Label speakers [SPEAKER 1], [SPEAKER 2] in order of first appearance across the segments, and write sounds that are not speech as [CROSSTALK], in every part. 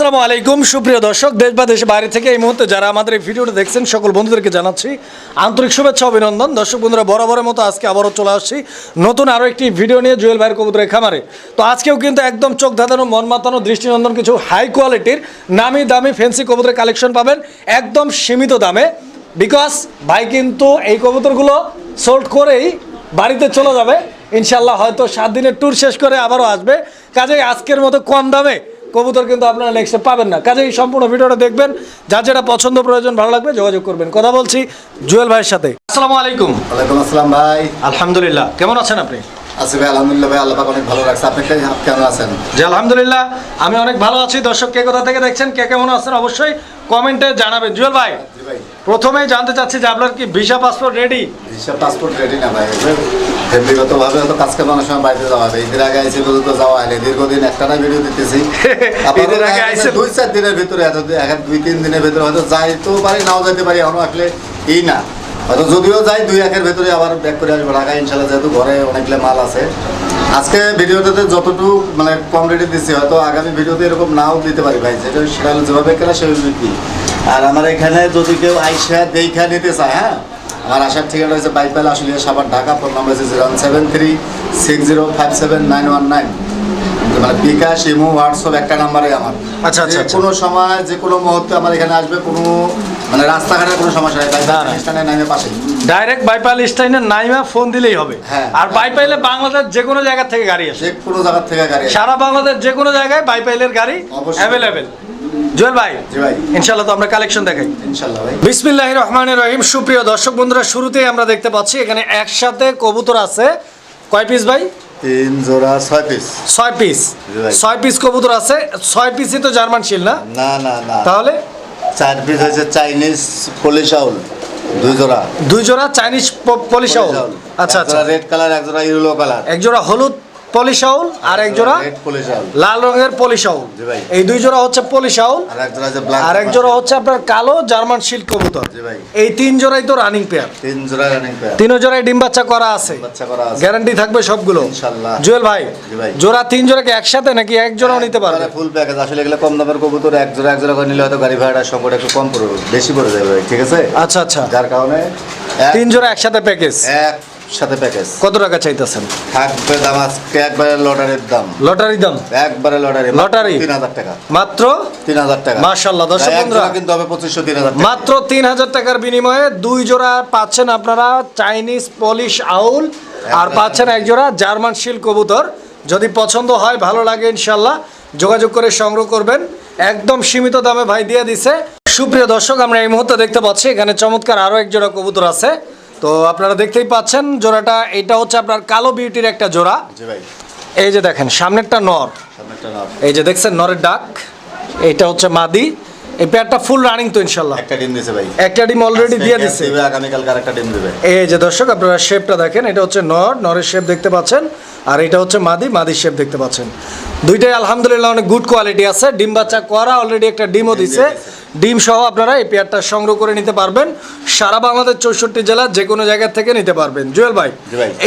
[SPEAKER 1] আসসালামু আলাইকুম। সুপ্রিয় দর্শক, দেশ বা দেশের বাইরে থেকে এই মুহূর্তে যারা আমাদের এই ভিডিওটা দেখছেন, সকল বন্ধুদেরকে জানাচ্ছি আন্তরিক শুভেচ্ছা, অভিনন্দন। দর্শক বন্ধুরা, বরাবরের মতো আজকে আবারও চলে আসছি নতুন আরও একটি ভিডিও নিয়ে জুয়েল ভাইয়ের কবুতরের খামারে। তো আজকেও কিন্তু একদম চোখ ধাঁধানো, মন মাতানো, দৃষ্টিনন্দন কিছু হাই কোয়ালিটির নামি দামি ফ্যান্সি কবুতরের কালেকশন পাবেন, একদম সীমিত দামে। বিকজ ভাই কিন্তু এই কবুতরগুলো সোল্ড করেই বাড়িতে চলে যাবে। ইনশাল্লাহ হয়তো সাত দিনের ট্যুর শেষ করে আবারও আসবে। কাজেই আজকের মতো কম দামে কবুতর কিন্তু আপনারা নেক্সটে পাবেন না। কাজেই সম্পূর্ণ ভিডিওটা দেখবেন। যার যেটা পছন্দ প্রয়োজন ভালো লাগবে যোগাযোগ করবেন। কথা বলছি জুয়েল ভাইয়ের সাথে। আসসালামু আলাইকুম।
[SPEAKER 2] ওয়ালাইকুম আসসালাম ভাই।
[SPEAKER 1] আলহামদুলিল্লাহ। কেমন আছেন আপনি?
[SPEAKER 2] আছি ভাই আলহামদুলিল্লাহ ভাই আল্লাহ অনেক ভালো রাখছে। আপনি কেমন আছেন?
[SPEAKER 1] জি আলহামদুলিল্লাহ। আমি অনেক ভালো আছি। দর্শক কে কোথা থেকে দেখছেন কে কেমন আছেন অবশ্যই কমেন্টে জানাবেন। জুয়েল ভাই প্রথমেই জানতে চাচ্ছি যে আপনার কি ভিসা পাসপোর্ট রেডি
[SPEAKER 2] হিসাব পাসপোর্ট রেডি না ভাই। ব্যক্তিগত ভাবে কাজ কামানোর সময় বাইরে যাওয়া হবে। ঈদের আগে আইসি পর্যন্ত যাওয়া হয়নি। দীর্ঘদিন একটা ভিডিও দিতেছি। [LAUGHS] আপনারও
[SPEAKER 1] ঈদের আগে
[SPEAKER 2] দেখা
[SPEAKER 1] আইসে
[SPEAKER 2] যাচ্ছে দুই চার দিনের ভিতরে এত এক দুই তিন দিনের ভিতরে হয়তো যাইতেও পারি নাও যাইতে পারি এখনও আসলে এই না। হয়তো যদিও যাই দুই একের ভিতরে আবার ব্যাক করে আসব। ঢাকা ইনশাল্লাহ যেহেতু ঘরে অনেকগুলো মাল আছে। আজকে ভিডিওটাতে যতটুকু মানে কম রেটে দিচ্ছি হয়তো আগামী ভিডিওতে এরকম নাও দিতে পারি ভাই। যেটা সেটা যেভাবে কেনা সেভাবে বিক্রি। আর আমার এখানে যদি কেউ আইসা দেখা নিতে চায় হ্যাঁ? আমার আসার ঠিকানা হয়েছে বাইপাল আসলে সাবার ঢাকা ফোন নাম্বার হচ্ছে zero seven three six zero five seven nine one nine মানে বিকাশ ইমো হোয়াটসঅ্যাপ একটা নাম্বারে আমার
[SPEAKER 1] আচ্ছা, আচ্ছা, আচ্ছা।
[SPEAKER 2] কোনো সময় যে কোনো মুহূর্তে আমার এখানে আসবে কোনো মানে রাস্তাঘাটের কোনো সমস্যা নেই
[SPEAKER 1] না, না।
[SPEAKER 2] বাইপাল স্ট্যান্ডের নামে পাশেই
[SPEAKER 1] ডাইরেক্ট বাইপাল স্টাইনে নাইমা ফোন দিলেই হবে
[SPEAKER 2] হ্যাঁ।
[SPEAKER 1] আর বাইপাইলে বাংলাদেশ যে কোনো জায়গা থেকে গাড়ি আসে
[SPEAKER 2] যে কোনো জায়গার থেকে গাড়ি
[SPEAKER 1] সারা বাংলাদেশ যে কোনো জায়গায় বাইপাইলের গাড়ি। অ্যাভেলেবেল জুয়েল ভাই ইনশাল্লাহ তো আমরা কালেকশন দেখাই।
[SPEAKER 2] ইনশাল্লাহ ভাই।
[SPEAKER 1] বিসমিল্লাহ রহমান রহিম। সুপ্রিয় দর্শক বন্ধুরা শুরুতেই আমরা দেখতে পাচ্ছি এখানে একসাথে কবুতর আছে। কয় পিস ভাই?
[SPEAKER 2] তিন জোড়া ছয় পিস
[SPEAKER 1] ছয় পিস ছয় পিস কবুতর আছে। ছয় পিসই তো জার্মান শিল না?
[SPEAKER 2] না না না।
[SPEAKER 1] তাহলে?
[SPEAKER 2] চার পিস হয়েছে চাইনিজ পলিশ আউল দুই জোড়া।
[SPEAKER 1] দুই জোড়া চাইনিজ পলিশাউল আচ্ছা আচ্ছা।
[SPEAKER 2] রেড কালার এক জোড়া ইয়েলো কালার
[SPEAKER 1] এক জোড়া হলুদ পলিশাউল আর এক জোড়া লাল রঙের পলিশাউল। এই দুই জোড়া হচ্ছে পলিশাউল
[SPEAKER 2] আর এক জোড়া
[SPEAKER 1] হচ্ছে আপনার কালো জার্মান শিল্ড কবুতর। এই তিন জোড়াই তো রানিং পেয়ার
[SPEAKER 2] তিন জোড়া রানিং পেয়ার
[SPEAKER 1] তিন জোড়ায় ডিম বাচ্চা করা আছে। গ্যারান্টি থাকবে সবগুলো। জুয়েল ভাই
[SPEAKER 2] ভাই।
[SPEAKER 1] জোড়া তিন জোড়াকে একসাথে নাকি এক জোড়াও নিতে পারবে?
[SPEAKER 2] ফুল প্যাকেজ আসলে এগুলো কম দামের কবুতর এক জোড়া এক জোড়া করে নিলে হয়তো গাড়ি ভাড়াটা সংকট একটু কম পড়বে বেশি পড়ে যাবে ঠিক আছে?
[SPEAKER 1] আচ্ছা আচ্ছা।
[SPEAKER 2] যার কারণে
[SPEAKER 1] তিন জোড়া একসাথে প্যাকেজ
[SPEAKER 2] এক সাথে প্যাকেজ
[SPEAKER 1] কত টাকা চাইতেছেন?
[SPEAKER 2] থাকবে দাম আজকে একবারে লটারির দাম।
[SPEAKER 1] লটারি দাম?
[SPEAKER 2] একবারে লটারি
[SPEAKER 1] লটারি?
[SPEAKER 2] তিন হাজার টাকা।
[SPEAKER 1] মাত্র?
[SPEAKER 2] তিন হাজার টাকা
[SPEAKER 1] দর্শক বন্ধুরা।
[SPEAKER 2] কিন্তু হবে পঁচিশশো তিন হাজার
[SPEAKER 1] মাত্র তিন হাজার টাকার বিনিময়ে দুই জোড়া পাচ্ছেন আপনারা চাইনিজ পলিশ আউল আর পাচ্ছেন এক জোড়া জার্মান শিল কবুতর। যদি পছন্দ হয় ভালো লাগে ইনশাল্লাহ যোগাযোগ করে সংগ্রহ করবেন। একদম সীমিত দামে ভাই দিয়ে দিছে। সুপ্রিয় দর্শক আমরা এই মুহূর্তে দেখতে পাচ্ছি এখানে চমৎকার আরও এক জোড়া কবুতর আছে। তো আপনারা দেখতেই পাচ্ছেন জোড়াটা এটা হচ্ছে আপনার কালো বিউটির একটা জোড়া। এই যে দেখেন সামনেরটা নর। এই যে দেখছেন নরের ডাক। এইটা হচ্ছে মাদি। এই পেয়ারটা ফুল রানিং তো ইনশাল্লাহ
[SPEAKER 2] একটা ডিম দিছে ভাই।
[SPEAKER 1] একটা ডিম অলরেডি দিয়ে দিছে।
[SPEAKER 2] দিবে, আগামীকালকে আরেকটা ডিম দিবে।
[SPEAKER 1] এই যে দর্শক আপনারা শেপটা দেখেন এটা হচ্ছে নর নরের শেপ দেখতে পাচ্ছেন আর এটা হচ্ছে মাদি মাদির শেপ দেখতে পাচ্ছেন। দুইটাই আলহামদুলিল্লাহ অনেক গুড কোয়ালিটি আছে। ডিম বাচ্চা করা অলরেডি একটা ডিমও দিছে। ডিম সহ আপনারা এই পেয়ারটা সংগ্রহ করে নিতে পারবেন। সারা বাংলাদেশ চৌষট্টি জেলার যে কোনো জায়গা থেকে নিতে পারবেন। জুয়েল ভাই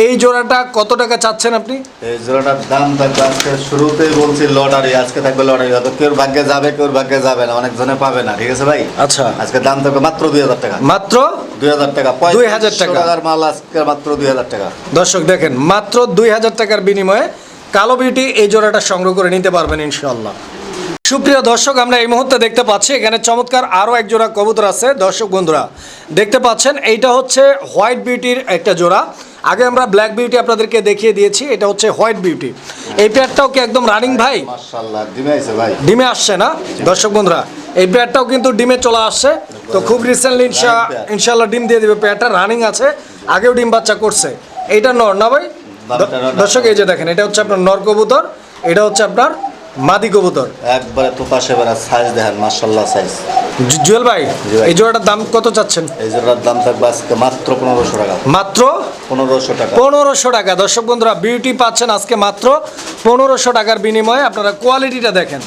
[SPEAKER 1] এই জোড়াটা কত টাকা চাচ্ছেন আপনি?
[SPEAKER 2] এই জোড়াটার দাম থাকবে আজকে শুরুতেই বলছি লটারি আজকে থাকবে লটারি। হয়তো কেউ ভাগ্যে যাবে কেউ ভাগ্যে যাবে না অনেক জনে পাবে না ঠিক আছে ভাই?
[SPEAKER 1] আচ্ছা।
[SPEAKER 2] আজকে দাম থাকবে মাত্র দুই হাজার টাকা।
[SPEAKER 1] মাত্র
[SPEAKER 2] দুই হাজার টাকা
[SPEAKER 1] 2000 টাকা।
[SPEAKER 2] মাল আজকে মাত্র দুই হাজার টাকা।
[SPEAKER 1] দর্শক দেখেন মাত্র দুই হাজার টাকার বিনিময়ে কালো বিউটি এই জোড়াটা সংগ্রহ করে নিতে পারবেন ইনশাল্লাহ সুপ্রিয় দর্শক আমরা এই মুহূর্তে দেখতে পাচ্ছি এখানে চমৎকার আরও এক জোড়া কবুতর আছে। দর্শক বন্ধুরা দেখতে পাচ্ছেন এইটা হচ্ছে হোয়াইট বিউটির একটা জোড়া। আগে আমরা ব্ল্যাক বিউটি আপনাদেরকে দেখিয়ে দিয়েছি এটা হচ্ছে হোয়াইট বিউটি। এই পেয়ারটাও কি একদম রানিং ভাই?
[SPEAKER 2] ডিমে
[SPEAKER 1] আসছে না? দর্শক বন্ধুরা এই পেয়ারটাও কিন্তু ডিমে চলে আসছে। তো খুব রিসেন্টলি ইনশা ইনশাল্লাহ ডিম দিয়ে দেবে পেয়ারটা রানিং আছে। আগেও ডিম বাচ্চা করছে। এইটা নর না ভাই? দর্শক এই যে দেখেন এটা হচ্ছে আপনার নর কবুতর এটা হচ্ছে আপনার মাদি কবুতর?
[SPEAKER 2] একবারে তো পাশে বেড়া সাইজ দেখেন মাশাআল্লাহ সাইজ
[SPEAKER 1] জুয়েল ভাই এই জোড়াটার দাম কত চাচ্ছেন?
[SPEAKER 2] এই জোড়ার দাম থাকবে আজকে মাত্র পনেরোশো টাকা।
[SPEAKER 1] মাত্র?
[SPEAKER 2] পনেরোশো টাকা।
[SPEAKER 1] পনেরোশো টাকা। দর্শক বন্ধুরা বিউটি পাচ্ছেন আজকে মাত্র পনেরোশো টাকার বিনিময়ে। আপনারা কোয়ালিটিটা দেখেন।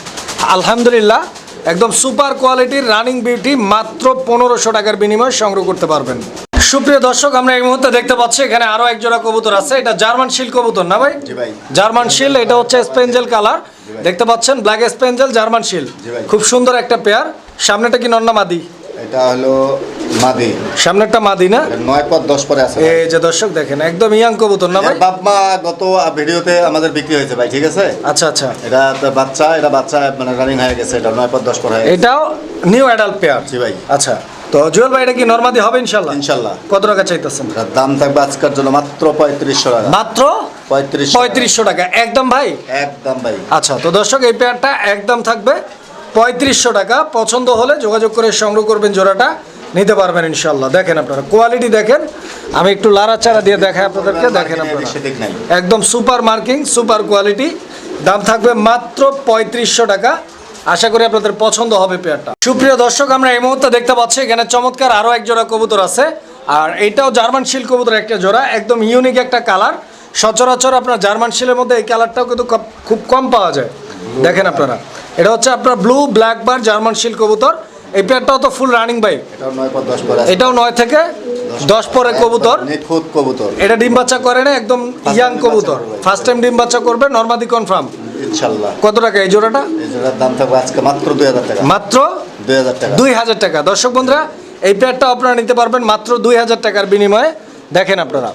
[SPEAKER 1] আলহামদুলিল্লাহ একদম সুপার কোয়ালিটির রানিং বিউটি মাত্র পনেরোশো টাকার বিনিময়ে সংগ্রহ করতে পারবেন। সুপ্রিয় দর্শক আমরা এই মুহূর্তে দেখতে পাচ্ছি এখানে আরও এক জোড়া কবুতর আছে। এটা জার্মান শিল কবুতর না ভাই?
[SPEAKER 2] জি ভাই।
[SPEAKER 1] জার্মান শিল এটা হচ্ছে স্পেঞ্জেল কালার। দেখতে পাচ্ছেন ব্ল্যাক স্পেঞ্জেল জার্মান শিল খুব সুন্দর একটা পেয়ার সামনেটা কি নন্না মাদি?
[SPEAKER 2] এটা হলো মাদি।
[SPEAKER 1] সামনেরটা মাদি না?
[SPEAKER 2] নয় পর দশ পরে আছে
[SPEAKER 1] এই যে দর্শক দেখেন একদম ইয়াং কবুতর না ভাই?
[SPEAKER 2] এর বাপ মা গত ভিডিওতে আমাদের বিক্রি হয়েছে ভাই ঠিক আছে?
[SPEAKER 1] আচ্ছা আচ্ছা।
[SPEAKER 2] এটা বাচ্চা এটা বাচ্চা মানে রানিং হয়ে গেছে এটা নয় পর দশ পর
[SPEAKER 1] এটাও নিউ অ্যাডাল্ট পেয়ার
[SPEAKER 2] জি ভাই।
[SPEAKER 1] আচ্ছা। তো জুয়েল ভাই এটা কি নর্মাদি হবে ইনশাল্লাহ?
[SPEAKER 2] ইনশাল্লাহ।
[SPEAKER 1] কত টাকা চাইতেছেন?
[SPEAKER 2] দাম থাকবে আজকের জন্য মাত্র পঁয়ত্রিশশো টাকা।
[SPEAKER 1] মাত্র পঁয়ত্রিশশো টাকা। একদম ভাই?
[SPEAKER 2] একদম ভাই।
[SPEAKER 1] আচ্ছা তো দর্শক এই পেয়ারটা একদম থাকবে। পঁয়ত্রিশশো টাকা। পছন্দ হলে যোগাযোগ করে সংগ্রহ করবেন জোড়াটা। নিতে পারবেন ইনশাল্লাহ দেখেন আপনারা কোয়ালিটি দেখেন। আমি একটু লাড়াচাড়া দিয়ে দেখাই আপনাদেরকে। দেখেন আপনারা। একদম সুপার মার্কিং সুপার কোয়ালিটি। দাম থাকবে মাত্র পঁয়ত্রিশশো টাকা। আশা করি আপনাদের পছন্দ হবে পেয়ারটা। সুপ্রিয় দর্শক আমরা এই মুহূর্তে দেখতে পাচ্ছি এখানে চমৎকার আরও এক জোড়া কবুতর আছে। আর এইটাও জার্মান শিল কবুতর একটা জোড়া। একদম ইউনিক একটা কালার সচরাচর আপনার জার্মান শিলের মধ্যে এই কালারটাও কিন্তু খুব কম পাওয়া যায়। দেখেন আপনারা। এটা হচ্ছে আপনার ব্লু ব্ল্যাক বার জার্মান শিল কবুতর। এই পেয়ারটাও তো ফুল রানিং বাই
[SPEAKER 2] এটাও নয়
[SPEAKER 1] থেকে দশ পরে কবুতর।
[SPEAKER 2] কবুতর।
[SPEAKER 1] এটা ডিম বাচ্চা করে না একদম ইয়াং কবুতর। ফার্স্ট টাইম ডিম বাচ্চা করবে নর্মাদি কনফার্ম
[SPEAKER 2] ইনশাল্লাহ।
[SPEAKER 1] কত টাকা এই জোড়াটা?
[SPEAKER 2] এই জোড়ার দাম থাকবে আজকে মাত্র দুই হাজার টাকা।
[SPEAKER 1] মাত্র
[SPEAKER 2] দুই হাজার টাকা।
[SPEAKER 1] দুই হাজার টাকা। দর্শক বন্ধুরা এই পেয়ারটা আপনারা নিতে পারবেন মাত্র দুই হাজার টাকার বিনিময়ে। দেখেন আপনারা।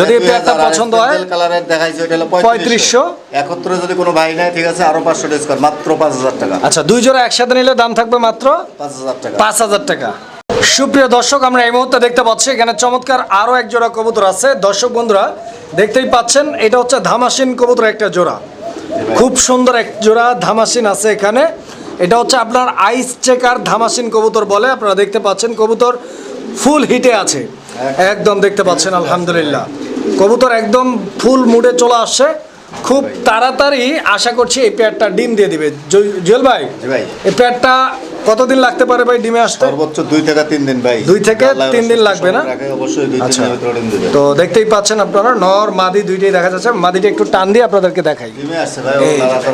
[SPEAKER 1] যদি এই পছন্দ হয়
[SPEAKER 2] কালারের দেখাইছে ওটা হলো
[SPEAKER 1] 3500
[SPEAKER 2] একত্রে যদি কোনো ভাই নেয় ঠিক আছে আরও পাঁচশো ডিসকাউন্ট মাত্র পাঁচ হাজার টাকা।
[SPEAKER 1] আচ্ছা দুই জোড়া একসাথে নিলে দাম থাকবে মাত্র
[SPEAKER 2] পাঁচ হাজার টাকা।
[SPEAKER 1] পাঁচ হাজার টাকা। সুপ্রিয় দর্শক আমরা এই মুহূর্তে দেখতে পাচ্ছি এখানে চমৎকার আরও এক জোড়া কবুতর আছে। দর্শক বন্ধুরা দেখতেই পাচ্ছেন এটা হচ্ছে ধামাসিন কবুতর একটা জোড়া। খুব সুন্দর এক জোড়া ধামাসিন আছে এখানে। এটা হচ্ছে আপনার আইস চেকার ধামাসিন কবুতর বলে আপনারা দেখতে পাচ্ছেন কবুতর ফুল হিটে আছে। একদম দেখতে পাচ্ছেন আলহামদুলিল্লাহ। কবুতর একদম ফুল মুডে চলে আসছে। খুব তাড়াতাড়ি আশা করছি এই পেয়ারটা ডিম দিয়ে দিবে। জুয়েল ভাই
[SPEAKER 2] ভাই।
[SPEAKER 1] এই পেয়ারটা কতদিন লাগতে পারে ভাই ডিমে আসতে?
[SPEAKER 2] সর্বোচ্চ দুই থেকে তিন দিন ভাই।
[SPEAKER 1] দুই থেকে তিন দিন লাগবে না?
[SPEAKER 2] অবশ্যই দুই
[SPEAKER 1] আচ্ছা।
[SPEAKER 2] দিবে।
[SPEAKER 1] তো দেখতেই পাচ্ছেন আপনারা নর মাদি দুইটাই দেখা যাচ্ছে। মাদিটা একটু টান দিয়ে আপনাদেরকে দেখাই।
[SPEAKER 2] ডিমে আসছে ভাই।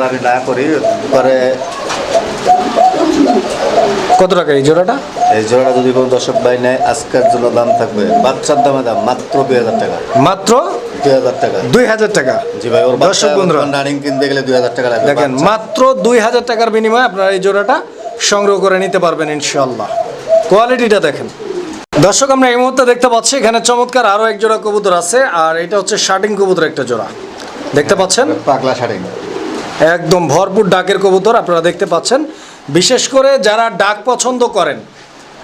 [SPEAKER 2] আমি না করি পরে
[SPEAKER 1] কত টাকা এই জোড়াটা?
[SPEAKER 2] এই জোড়াটা যদি কোনো দর্শক ভাই নেয় আজকের জন্য দাম থাকবে বাচ্চার দামে দাম মাত্র দুই হাজার টাকা।
[SPEAKER 1] মাত্র
[SPEAKER 2] দুই হাজার টাকা।
[SPEAKER 1] দুই হাজার টাকা।
[SPEAKER 2] জি ভাই ওর
[SPEAKER 1] দর্শক বন্ধুরা।
[SPEAKER 2] রানিং কিনতে গেলে দুই হাজার টাকা লাগবে।
[SPEAKER 1] দেখেন মাত্র দুই হাজার টাকার বিনিময়ে আপনারা এই জোড়াটা সংগ্রহ করে নিতে পারবেন ইনশাল্লাহ কোয়ালিটিটা দেখেন। দর্শক আমরা এই মুহূর্তে দেখতে পাচ্ছি এখানে চমৎকার আরও এক জোড়া কবুতর আছে আর এটা হচ্ছে শার্টিং কবুতর একটা জোড়া। দেখতে পাচ্ছেন?
[SPEAKER 2] পাগলা শাড়ি।
[SPEAKER 1] একদম ভরপুর ডাকের কবুতর আপনারা দেখতে পাচ্ছেন। বিশেষ করে যারা ডাক পছন্দ করেন।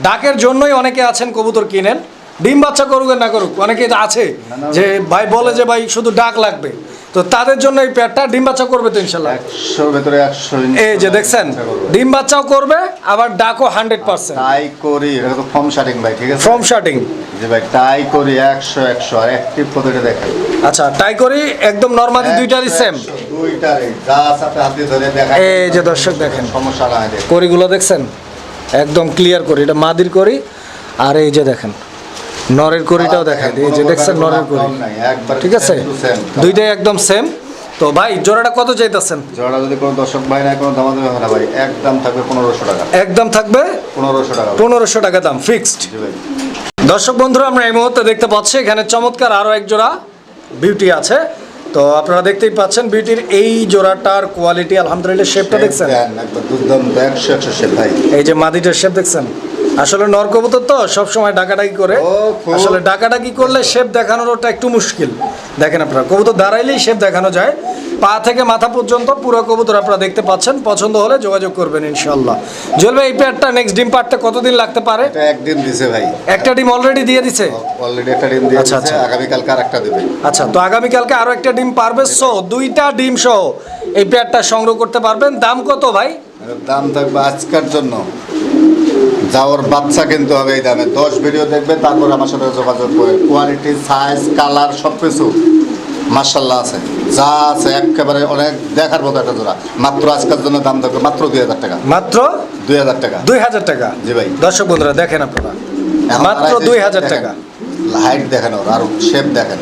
[SPEAKER 1] ডাকের জন্যই অনেকে আছেন কবুতর কিনেন। ডিম বাচ্চা করুক না করুক, অনেকে আছে যে ভাই বলে যে ভাই শুধু ডাক লাগবে। তো তাদের জন্য এই পেয়ারটা ডিম বাচ্চা করবে তো ইনশাল্লাহ
[SPEAKER 2] একশোর ভেতরে একশো
[SPEAKER 1] এই যে দেখছেন ডিম বাচ্চাও করবে আবার ডাকও হান্ড্রেড পার্সেন্ট।
[SPEAKER 2] টাই করি এটা তো ফর্ম শার্টিং ভাই ঠিক আছে?
[SPEAKER 1] ফ্রম শার্টিং
[SPEAKER 2] যে ভাই টাই করি একশো একশো আর অ্যাক্টিভ প্রতিটা দেখাই
[SPEAKER 1] আচ্ছা তাই করি একদম নর্মালি দুইটারই সেম
[SPEAKER 2] দুইটারই যা সাথে হাতে ধরে দেখাই
[SPEAKER 1] এই যে দর্শক দেখেন
[SPEAKER 2] সমস্যা না
[SPEAKER 1] করিগুলো দেখছেন? একদম ক্লিয়ার করি এটা মাদির করি আর এই যে দেখেন নরের করিটাও দেখাই দিই যে দেখছেন নরের করি ঠিক আছে? দুইটাই একদম সেম তো ভাই জোড়াটা কত চাইতেছেন?
[SPEAKER 2] জোড়া যদি কোনো দর্শক ভাই না কোনো দাম দেবে না ভাই। একদম থাকবে পনেরোশো টাকা।
[SPEAKER 1] একদম থাকবে
[SPEAKER 2] পনেরোশো টাকা।
[SPEAKER 1] পনেরোশো টাকা দাম ফিক্সড
[SPEAKER 2] জি ভাই।
[SPEAKER 1] দর্শক বন্ধুরা আমরা এই মুহূর্তে দেখতে পাচ্ছি এখানে চমৎকার আরও এক জোড়া বিউটি আছে। তো আপনারা দেখতেই পাচ্ছেন বিউটির এই জোড়াটার কোয়ালিটি আলহামদুলিল্লাহ শেপটা দেখছেন? এই যে মাদিটার শেপ দেখছেন? আসলে নরকবুতর তো সব সময় ডাকাডাকি করে। আসলে ডাকাডাকি করলে শেপ দেখানোর ওটা একটু মুশকিল। দেখেন আপনারা কবুতর দাঁড়াইলেই শেপ দেখানো যায়। পা থেকে মাথা পর্যন্ত পুরো কবুতর আপনারা দেখতে পাচ্ছেন। পছন্দ হলে যোগাযোগ করবেন ইনশাল্লাহ ভাই এই পেয়ারটা নেক্সট ডিম পারতে কতদিন লাগতে পারে?
[SPEAKER 2] এটা একদিন দিছে ভাই।
[SPEAKER 1] একটা ডিম অলরেডি দিয়ে দিছে?
[SPEAKER 2] অলরেডি একটা ডিম দিয়ে
[SPEAKER 1] আচ্ছা, আচ্ছা।
[SPEAKER 2] আগামীকালকে আর একটা দেবে।
[SPEAKER 1] আচ্ছা তো আগামীকালকে আরও একটা ডিম পারবে। সো দুইটা ডিম সহ এই পেয়ারটা সংগ্রহ করতে পারবেন। দাম কত ভাই?
[SPEAKER 2] দাম থাকবে আজকের জন্য। যাওয়ার বাচ্চা কিনতে হবে এই দামে। দশ ভিডিও দেখবে তারপর আমার সাথে যোগাযোগ করে। কোয়ালিটি সাইজ কালার সব কিছু মার্শাল্লাহ আছে। যা আছে একেবারে অনেক দেখার মতো একটা জোড়া। মাত্র আজকের জন্য দাম থাকবে মাত্র দুই হাজার টাকা।
[SPEAKER 1] মাত্র?
[SPEAKER 2] দুই হাজার টাকা।
[SPEAKER 1] দুই হাজার টাকা?
[SPEAKER 2] জি ভাই।
[SPEAKER 1] দর্শক বন্ধুরা দেখেন আপনারা। মাত্র দুই হাজার টাকা।
[SPEAKER 2] হাইট দেখেন ওর আর শেপ দেখেন।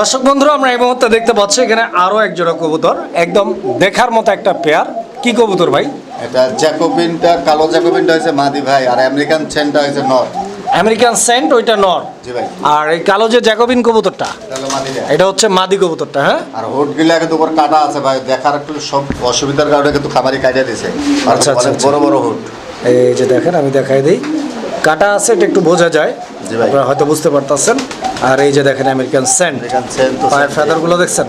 [SPEAKER 1] দর্শক বন্ধুরা আমরা এই মুহূর্তে দেখতে পাচ্ছি এখানে আরও এক জোড়া কবুতর। একদম দেখার মতো একটা পেয়ার কি কবুতর ভাই?
[SPEAKER 2] এটা জ্যাকোবিনটা কালো জ্যাকোবিনটা হয়েছে মাদি ভাই আর আমেরিকান চেনটা হয়েছে নর।
[SPEAKER 1] আমেরিকান সেন্ট ওইটা নর।
[SPEAKER 2] জি ভাই।
[SPEAKER 1] আর এই কালো যে জ্যাকোবিন কবুতরটা এটা হচ্ছে মাদি কবুতরটা হ্যাঁ?
[SPEAKER 2] আর হোট গিলা কিন্তু উপর কাটা আছে ভাই দেখার একটু সব অসুবিধার কারণে কিন্তু খাবারই দিছে। আর
[SPEAKER 1] আচ্ছা, আচ্ছা, আচ্ছা।
[SPEAKER 2] বড় বড় হোট
[SPEAKER 1] এই যে দেখেন আমি দেখাই দিই। কাটা আছে এটা একটু বোঝা যায়।
[SPEAKER 2] জি ভাই।
[SPEAKER 1] আপনারা হয়তো বুঝতে পারতেছেন। আর এই যে দেখেন আমেরিকান সেন্ট পায়ের ফেদারগুলো দেখছেন?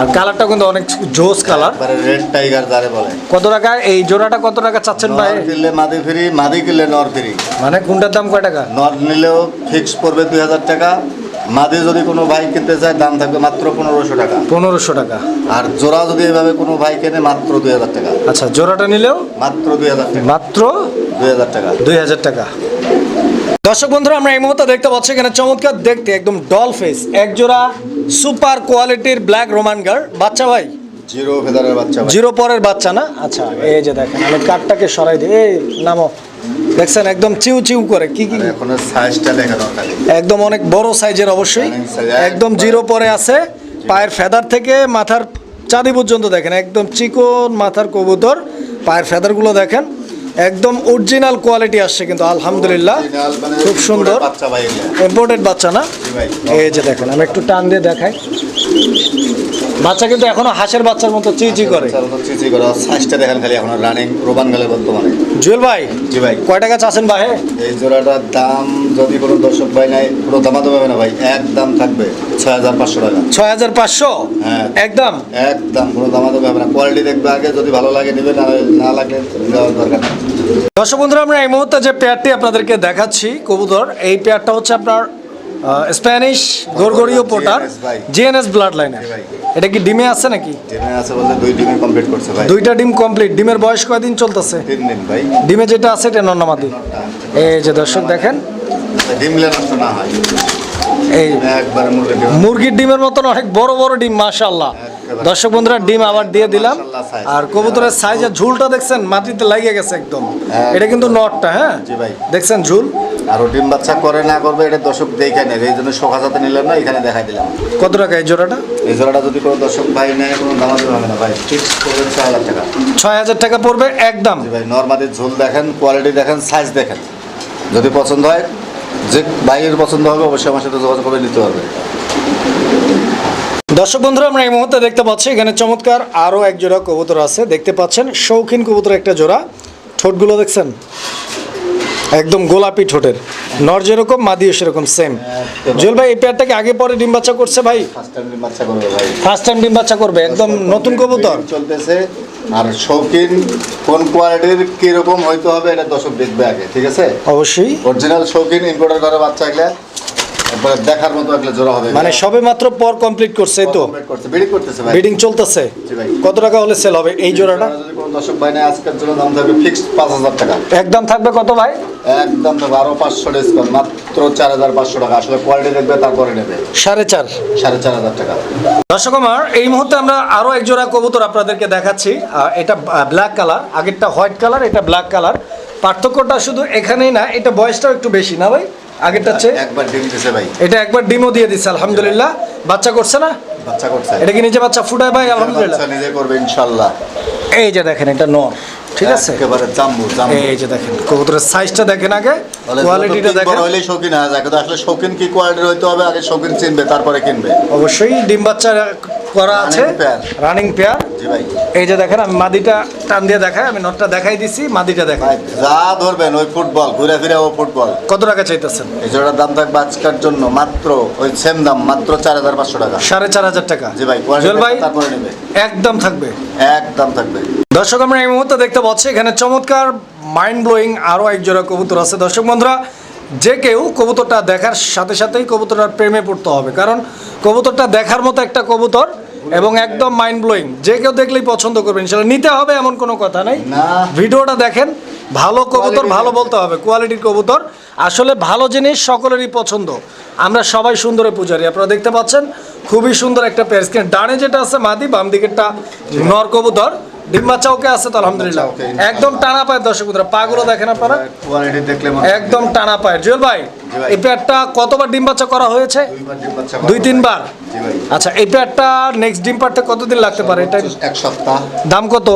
[SPEAKER 1] আর কালারটা কিন্তু অনেক জোস কালার
[SPEAKER 2] রেড টাইগার যারে বলে।
[SPEAKER 1] কত টাকা? এই জোড়াটা কত টাকা চাচ্ছেন ভাই?
[SPEAKER 2] কিনলে মাদি ফ্রি মাদি কিনলে নর ফ্রি।
[SPEAKER 1] মানে কোনটার দাম কয় টাকা?
[SPEAKER 2] নর নিলেও ফিক্স পড়বে দুই হাজার টাকা। মাদি যদি কোনো ভাই কিনতে চায় দাম থাকবে মাত্র পনেরোশো টাকা।
[SPEAKER 1] পনেরোশো টাকা।
[SPEAKER 2] আর জোড়া যদি এভাবে কোনো ভাই কেনে মাত্র দুই হাজার টাকা।
[SPEAKER 1] আচ্ছা জোড়াটা নিলেও?
[SPEAKER 2] মাত্র দুই হাজার টাকা।
[SPEAKER 1] মাত্র
[SPEAKER 2] দুই হাজার টাকা।
[SPEAKER 1] দুই হাজার টাকা। দর্শক বন্ধুরা আমরা এই মুহূর্তে দেখতে পাচ্ছি এখানে চমৎকার দেখতে একদম ডল ফেস এক জোড়া সুপার কোয়ালিটির ব্ল্যাক রোমান গার বাচ্চা ভাই?
[SPEAKER 2] জিরো ফেদারের বাচ্চা
[SPEAKER 1] জিরো পরের বাচ্চা না? আচ্ছা এই যে দেখেন আমি কাঠটাকে সরাই দিই। এই নামো। দেখছেন একদম চিউ চিউ করে। কি কি
[SPEAKER 2] এখন সাইজটা দেখা দরকার
[SPEAKER 1] একদম অনেক বড় সাইজের অবশ্যই। একদম জিরো পরে আছে। পায়ের ফেদার থেকে মাথার চাঁদি পর্যন্ত দেখেন। একদম চিকন মাথার কবুতর। পায়ের ফেদারগুলো দেখেন। একদম অরিজিনাল কোয়ালিটি আসছে কিন্তু আলহামদুলিল্লাহ।
[SPEAKER 2] মানে
[SPEAKER 1] খুব সুন্দর। ইম্পোর্টেড বাচ্চা না? এই যে দেখেন আমি একটু টান দিয়ে দেখাই। বাচ্চা কিন্তু এখনও হাঁসের বাচ্চার মতো চিচি করে।
[SPEAKER 2] চিচি করে। সাইজটা দেখেন খালি এখন রানিং রোবান গেলে বর্তমানে
[SPEAKER 1] জুয়েল ভাই
[SPEAKER 2] জি ভাই।
[SPEAKER 1] কয় টাকা চাচ্ছেন ভাই
[SPEAKER 2] এই জোড়াটার দাম যদি কোনো দর্শক ভাই নাই পুরো দামাতে পাবে না ভাই এক দাম থাকবে ছয় হাজার পাঁচশো টাকা।
[SPEAKER 1] ছয় হাজার পাঁচশো?
[SPEAKER 2] হ্যাঁ।
[SPEAKER 1] একদম
[SPEAKER 2] একদম কোনো দামাতে পাবে না। কোয়ালিটি দেখবে আগে যদি ভালো লাগে নেবে না না লাগলে দেওয়ার দরকার নেই।
[SPEAKER 1] দর্শক বন্ধুরা আমরা এই মুহূর্তে যে পেয়ারটি আপনাদেরকে দেখাচ্ছি কবুতর এই পেয়ারটা হচ্ছে আপনার স্প্যানিশ গরগরীয় পোটার। জিএনএস ব্লাড লাইনে
[SPEAKER 2] জি ভাই।
[SPEAKER 1] এটা কি ডিমে আছে নাকি?
[SPEAKER 2] ডিমে আছে বলতে দুই ডিমে কমপ্লিট করছে ভাই।
[SPEAKER 1] দুইটা ডিম কমপ্লিট ডিমের বয়স কয়দিন চলতেছে?
[SPEAKER 2] তিন দিন ভাই।
[SPEAKER 1] ডিমে যেটা আছে এটা নন্নামাদি এই যে দর্শক দেখেন।
[SPEAKER 2] ডিমলে নষ্ট না হয়।
[SPEAKER 1] এই মুরগির ডিমের মতন অনেক বড় বড় ডিম মাশাল্লাহ দর্শক বন্ধুরা ডিম আবার দিয়ে দিলাম। আর কবুতরের সাইজের ঝুলটা দেখছেন মাটিতে লাগিয়ে গেছে একদম।
[SPEAKER 2] হ্যাঁ।
[SPEAKER 1] এটা কিন্তু নটটা হ্যাঁ?
[SPEAKER 2] জি ভাই।
[SPEAKER 1] দেখছেন ঝুল?
[SPEAKER 2] আর ও ডিম বাচ্চা করে না করবে এটা দর্শক দেখে নেবে। এই জন্য শোকা সাথে নিলাম না এখানে দেখাই দিলাম।
[SPEAKER 1] কত টাকা এই জোড়াটা?
[SPEAKER 2] এই জোড়াটা যদি কোনো দর্শক ভাই নেয় কোনো দামাতে হবে না ভাই। ফিক্স করবে ছয় হাজার টাকা।
[SPEAKER 1] ছয় হাজার টাকা পড়বে একদম।
[SPEAKER 2] ভাই নর্মালি ঝোল দেখেন কোয়ালিটি দেখেন সাইজ দেখেন। যদি পছন্দ হয় যে বাইরের পছন্দ হবে অবশ্যই আমার সাথে যোগাযোগ করে নিতে পারবে।
[SPEAKER 1] দর্শক বন্ধুরা আমরা এই মুহূর্তে দেখতে পাচ্ছি এখানে চমৎকার আরও এক জোড়া কবুতর আছে। দেখতে পাচ্ছেন শৌখিন কবুতর একটা জোড়া। ঠোঁটগুলো দেখছেন? একদম গোলাপি ঠোঁটের নর যেরকম মাদিও সেরকম সেম জুয়েল ভাই এই পেয়ারটাকে আগে পরে ডিম বাচ্চা করছে ভাই?
[SPEAKER 2] ফার্স্ট টাইম বাচ্চা করবে ভাই।
[SPEAKER 1] ফার্স্ট টাইম ডিম বাচ্চা করবে একদম নতুন কবুতর।
[SPEAKER 2] চলতেছে। আর শৌখিন কোন কোয়ালিটির কীরকম হইতে হবে এটা দর্শক দেখবে আগে ঠিক আছে?
[SPEAKER 1] অবশ্যই।
[SPEAKER 2] অরিজিনাল শৌখিন ইম্পোর্টার করে বাচ্চা এগুলা। একবারে দেখার মতো একটা জোড়া হবে।
[SPEAKER 1] মানে সবে মাত্র পর কমপ্লিট করছে তো?
[SPEAKER 2] Complete করতেছে ভাই।
[SPEAKER 1] বিডিং চলতেছে? কত টাকা হলে সেল হবে এই জোড়াটা?
[SPEAKER 2] যদি কোনো দর্শক ভাই নেয় আজকের জন্য দাম থাকবে ফিক্সড পাঁচ হাজার টাকা।
[SPEAKER 1] একদম থাকবে কত ভাই?
[SPEAKER 2] একদম তো বারো পাঁচশো ডিসকাউন্ট মাত্র চার হাজার পাঁচশো টাকা। আসলে কোয়ালিটি দেখবে তারপরে নেবে।
[SPEAKER 1] সাড়ে চার।
[SPEAKER 2] সাড়ে চার হাজার টাকা।
[SPEAKER 1] দর্শক আমার এই মুহূর্তে আমরা আরও এক জোড়া কবুতর আপনাদেরকে দেখাচ্ছি। এটা ব্ল্যাক কালার আগেরটা হোয়াইট কালার এটা ব্ল্যাক কালার পার্থক্যটা শুধু এখানেই না এটা বয়সটাও একটু বেশি না ভাই? আগেরটা চেয়ে
[SPEAKER 2] একবার ডিম দিছে ভাই।
[SPEAKER 1] এটা একবার ডিমও দিয়ে দিচ্ছে আলহামদুলিল্লাহ। বাচ্চা করছে না?
[SPEAKER 2] বাচ্চা করছে।
[SPEAKER 1] এটা কি নিজে বাচ্চা ফুটায় ভাই? আলহামদুলিল্লাহ।
[SPEAKER 2] নিজে করবে ইনশাল্লাহ।
[SPEAKER 1] এই যে দেখেন এটা নর। ঠিক আছে?
[SPEAKER 2] একেবারে জাম্বু জাম্বু।
[SPEAKER 1] এই যে দেখেন কবুতরের সাইজটা দেখেন আগে। কোয়ালিটিটা দেখেন
[SPEAKER 2] বড় হইলেই শৌখিন হয়ে যায় কিন্তু আসলে শৌখিন কি কোয়ালিটির হইতে হবে? আগে শৌখিন চিনবে তারপরে কিনবে।
[SPEAKER 1] অবশ্যই ডিম বাচ্চা করা আছে। রানিং পেয়ার এই যে দেখেন আমি মাদিটা টান দিয়ে দেখাই আমি নটটা দেখাই দিছি মাদিটা দেখাই।
[SPEAKER 2] যা ধরবেন ওই ফুটবল ঘুরে ফিরে ও ফুটবল।
[SPEAKER 1] কত টাকা চাইতেছেন?
[SPEAKER 2] এই জোড়ার দাম থাকবে আজকের জন্য মাত্র ওই সেম দাম মাত্র চার হাজার পাঁচশো টাকা।
[SPEAKER 1] সাড়ে চার হাজার টাকা।
[SPEAKER 2] জি ভাই
[SPEAKER 1] জুয়েল ভাই
[SPEAKER 2] তারপরে নেবে।
[SPEAKER 1] একদম থাকবে।
[SPEAKER 2] একদম থাকবে।
[SPEAKER 1] দর্শক আমরা এই মুহূর্তে দেখতে পাচ্ছি এখানে চমৎকার মাইন্ড ব্লোয়িং আরও এক জোড়া কবুতর আছে। দর্শক বন্ধুরা যে কেউ কবুতরটা দেখার সাথে সাথেই কবুতরটার প্রেমে পড়তে হবে। কারণ কবুতরটা দেখার মতো একটা কবুতর এবং একদম মাইন্ড ব্লোয়িং যে কেউ দেখলেই পছন্দ করবে ইনশাল্লাহ। নিতে হবে এমন কোনো কথা নাই। ভিডিওটা দেখেন ভালো কবুতর ভালো বলতে হবে কোয়ালিটির কবুতর। আসলে ভালো জিনিস সকলেরই পছন্দ। আমরা সবাই সুন্দরে পূজারি। আপনারা দেখতে পাচ্ছেন খুবই সুন্দর একটা পেয়ার স্ক্রিন ডানে যেটা আছে মাদি বাম দিকেরটা নর কবুতর। ডিম বাচ্চা ওকে আছে তো আলহামদুলিল্লাহ। একদম টানা পায়ের দর্শক পাগুলো দেখেন আপনারা।
[SPEAKER 2] দেখলে
[SPEAKER 1] একদম টানা পায়ের। জুয়েল ভাই। এই পেয়ারটা কতবার ডিম বাচ্চা করা হয়েছে? দুই তিনবার? আচ্ছা এই পেয়ারটা নেক্সট ডিম পারতে কতদিন লাগতে পারে? এটা
[SPEAKER 2] এক সপ্তাহ।
[SPEAKER 1] দাম কত?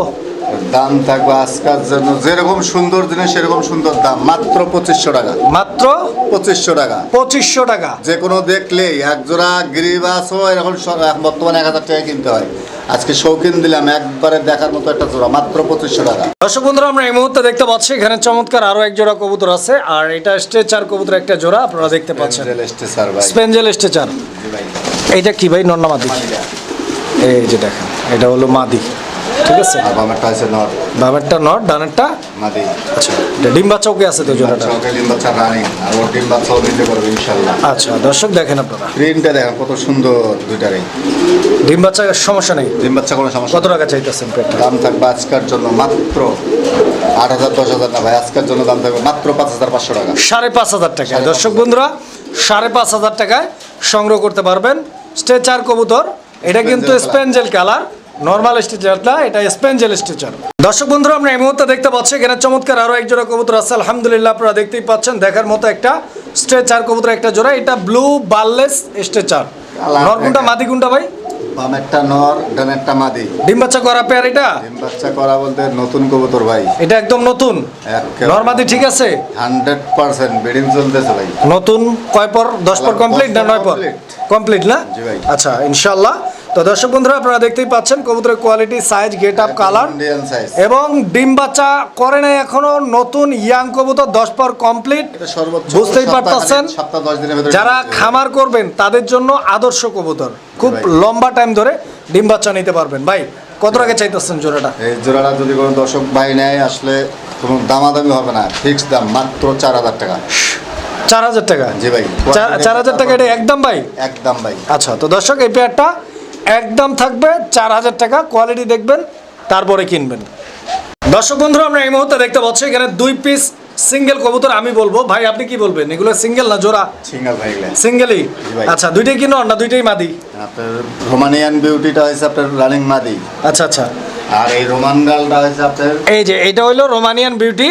[SPEAKER 2] দাম থাকবে আজকের জন্য যেরকম সুন্দর জিনিস সেরকম সুন্দর দাম। মাত্র পঁচিশশো টাকা।
[SPEAKER 1] মাত্র
[SPEAKER 2] পঁচিশশো টাকা।
[SPEAKER 1] পঁচিশশো টাকা।
[SPEAKER 2] যে কোনো দেখলেই এক জোড়া গিরিবাসও এরকম বর্তমানে এক হাজার টাকা কিনতে হয়। আজকে শৌখিন দিলাম একবারে দেখার মতো একটা জোড়া মাত্র পঁচিশশো টাকা।
[SPEAKER 1] দর্শক বন্ধুরা আমরা এই মুহূর্তে দেখতে পাচ্ছি এখানে চমৎকার আরও এক জোড়া কবুতর আছে আর এটা স্ট্রেচার কবুতর একটা জোড়া আপনারা দেখতে পাচ্ছেন। স্পেঞ্জেল স্ট্রেচার এইটা কি ভাই? নন্না মাদি। এই যে দেখেন এটা হলো মাদি। ঠিক আছে?
[SPEAKER 2] আছে নট
[SPEAKER 1] বামেরটা নট ডানেরটা?
[SPEAKER 2] মাদি।
[SPEAKER 1] আচ্ছা ডিম আছে তো জোড়াটা
[SPEAKER 2] ওকে ডিম বাচ্চা রানিং। আর ওর ডিম বাচ্চাও পারবে
[SPEAKER 1] আচ্ছা দর্শক দেখেন আপনারা।
[SPEAKER 2] প্রিন্টটা দেখেন কত সুন্দর দুইটারই
[SPEAKER 1] ডিম বাচ্চা সমস্যা নেই?
[SPEAKER 2] ডিম বাচ্চা কোনো সমস্যা
[SPEAKER 1] কত টাকা চাইতেছেন
[SPEAKER 2] দাম থাকবে আজকের জন্য মাত্র আট হাজার দশ হাজার না ভাই আজকের জন্য দাম থাকবে মাত্র পাঁচ হাজার পাঁচশো টাকা।
[SPEAKER 1] সাড়ে পাঁচ হাজার টাকায় দর্শক বন্ধুরা সাড়ে পাঁচ হাজার টাকায় সংগ্রহ করতে পারবেন। স্ট্রেচার কবুতর। এটা কিন্তু স্পেঞ্জেল কালার। নর্মাল স্ট্রেচার না এটা স্পেঞ্জেল স্ট্রেচার দর্শক বন্ধুরা আমরা এই মুহূর্তে দেখতে পাচ্ছি এখানে চমৎকার আরও এক জোড়া কবুতর আছে। আলহামদুলিল্লাহ আপনারা দেখতেই পাচ্ছেন দেখার মতো একটা স্ট্রেচার কবুতর একটা জোড়া। এটা ব্লু বার্লেস স্ট্রেচার নরগুন্টা
[SPEAKER 2] দেখেন।
[SPEAKER 1] মাদি গুন্টা ভাই?
[SPEAKER 2] বামেরটা নর ডানেরটা মাদি।
[SPEAKER 1] ডিম বাচ্চা করা পেয়ার এটা?
[SPEAKER 2] ডিম বাচ্চা করা বলতে নতুন কবুতর ভাই।
[SPEAKER 1] এটা একদম নতুন? নর্মাদি ঠিক আছে?
[SPEAKER 2] চলতেছে ভাই।
[SPEAKER 1] নতুন কয় পর? দশ পর কমপ্লিট না
[SPEAKER 2] পর
[SPEAKER 1] পর? কমপ্লিট না?
[SPEAKER 2] জি ভাই।
[SPEAKER 1] আচ্ছা ইনশাল্লাহ তো দর্শক বন্ধুরা আপনারা দেখতেই পাচ্ছেন কবুতরের quality size get up colour এবং ডিম বাচ্চা করে নাই এখনও নতুন ইয়াং কবুতর দশ পর কমপ্লিট বুঝতেই
[SPEAKER 2] সপ্তাহ-
[SPEAKER 1] পারতাছেন যারা খামার করবেন তাদের জন্য আদর্শ কবুতর। খুব লম্বা টাইম ধরে ডিম বাচ্চা নিতে পারবেন। ভাই কত টাকা চাইতেছেন জোড়াটা?
[SPEAKER 2] এই জোড়াটা যদি কোনো দর্শক ভাই নেয় আসলে কোনো দামাদামি হবে না। ফিক্স দাম মাত্র চার হাজার টাকা।
[SPEAKER 1] চার হাজার টাকা?
[SPEAKER 2] জি ভাই
[SPEAKER 1] চার হাজার টাকা এটা একদম ভাই?
[SPEAKER 2] একদম ভাই।
[SPEAKER 1] আচ্ছা তো দর্শক এই পেয়ারটা একদম থাকবে চার হাজার টাকা কোয়ালিটি দেখবেন তারপরে কিনবেন। দর্শক বন্ধুরা আমরা এই মুহূর্তে দেখতে পাচ্ছি এখানে দুই পিস সিঙ্গেল কবুতর আমি বলব। ভাই আপনি কি বলবেন? এগুলো সিঙ্গেল না জোড়া?
[SPEAKER 2] সিঙ্গেল ভাই
[SPEAKER 1] সিঙ্গেলই। আচ্ছা দুইটাই কি নন না দুইটাই মাদি?
[SPEAKER 2] আপনার রোমানিয়ান বিউটিটা হয়েছে আপনার রানিং মাদি।
[SPEAKER 1] আচ্ছা আচ্ছা।
[SPEAKER 2] আর এই রোমান গালটা হয়েছে আপনার
[SPEAKER 1] এই যে এটা হলো রোমানিয়ান বিউটি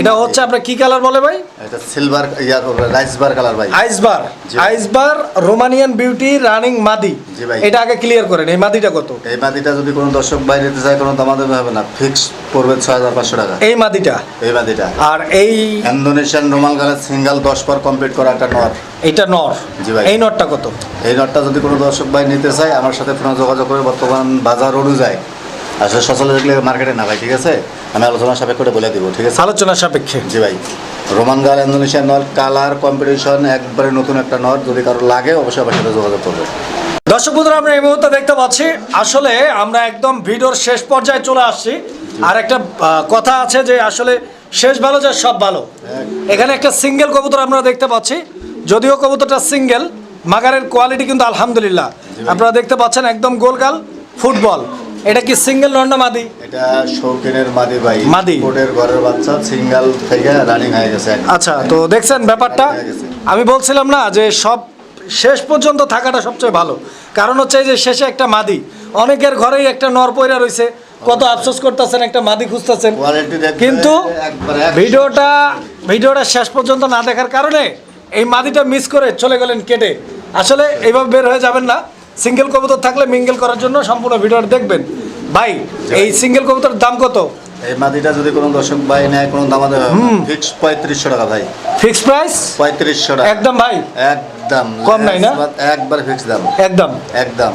[SPEAKER 1] এটা হচ্ছে আপনার কি কালার বলে ভাই?
[SPEAKER 2] এটা সিলভার ইয়া রাইসবার কালার ভাই।
[SPEAKER 1] আইসবার। আইসবার রোমানিয়ান বিউটি রানিং মাদি
[SPEAKER 2] জি ভাই।
[SPEAKER 1] এটা আগে ক্লিয়ার করেন এই মাদিটা কত?
[SPEAKER 2] এই মাদিটা যদি কোনো দর্শক ভাই নিতে চায় কোনো দামাদামি হবে না। ফিক্স পড়বে ছয় হাজার পাঁচশো টাকা।
[SPEAKER 1] এই মাদিটা
[SPEAKER 2] এই মাদিটা
[SPEAKER 1] আর এই
[SPEAKER 2] ইন্দোনেশিয়ান রোমাল গালের সিঙ্গেল দশ পর কমপ্লিট করা একটা নর।
[SPEAKER 1] এটা নর।
[SPEAKER 2] জি ভাই।
[SPEAKER 1] এই নরটা কত?
[SPEAKER 2] এই নটটা যদি কোনো দর্শক ভাই নিতে চায় আমার সাথে ফোনে যোগাযোগ করে বর্তমান বাজার অনুযায়ী আসলে সচল দেখলে মার্কেটে না ভাই ঠিক আছে? আমি আলোচনা সাপেক্ষ করে বলে দিব ঠিক আছে?
[SPEAKER 1] আলোচনা সাপেক্ষে।
[SPEAKER 2] জি ভাই। রোমান গাল ইন্দোনেশিয়ান নর কালার কম্পিটিশন একবারে নতুন একটা নর যদি কারও লাগে অবশ্যই আমার সাথে যোগাযোগ করবে।
[SPEAKER 1] দর্শক বন্ধুরা আমরা এই মুহূর্তে দেখতে পাচ্ছি আসলে আমরা একদম ভিডিওর শেষ পর্যায়ে চলে আসছি। আর একটা কথা আছে যে আসলে শেষ ভালো যে সব ভালো। এখানে একটা সিঙ্গেল কবুতর আমরা দেখতে পাচ্ছি যদিও কবুতরটা সিঙ্গেল মাগারের কোয়ালিটি কিন্তু আলহামদুলিল্লাহ। আপনারা দেখতে পাচ্ছেন একদম গোলগাল ফুটবল এটা কি সিঙ্গেল নন্ডা মাদি?
[SPEAKER 2] এটা শৌখিনের মাদি ভাই।
[SPEAKER 1] মাদি।
[SPEAKER 2] কোটের ঘরের বাচ্চা সিঙ্গেল থেকে রানিং হয়ে গেছে
[SPEAKER 1] আচ্ছা তো দেখছেন ব্যাপারটা? আমি বলছিলাম না যে সব শেষ পর্যন্ত থাকাটা সবচেয়ে ভালো। কারণ হচ্ছে যে শেষে একটা মাদি। অনেকের ঘরেই একটা নর পয়রা রয়েছে কত আফসোস করতেছেন একটা মাদি খুঁজতেছেন। কিন্তু ভিডিওটা ভিডিওটা শেষ পর্যন্ত না দেখার কারণে এই মাদিটা মিস করে চলে গেলেন কেটে। আসলে এইভাবে বের হয়ে যাবেন না। সিঙ্গেল কবুতর থাকলে মিঙ্গেল করার জন্য সম্পূর্ণ ভিডিওটা দেখবেন। ভাই এই সিঙ্গেল কবুতর দাম কত?
[SPEAKER 2] এই মাদিটা যদি কোনো দর্শক ভাই নেয় কোনো দাম ফিক্স পঁয়ত্রিশশো টাকা ভাই।
[SPEAKER 1] ফিক্স প্রাইস
[SPEAKER 2] পঁয়ত্রিশশো টাকা।
[SPEAKER 1] একদম ভাই।
[SPEAKER 2] একদম।
[SPEAKER 1] কম নাই না?
[SPEAKER 2] একবার ফিক্স দাম।
[SPEAKER 1] একদম।
[SPEAKER 2] একদম।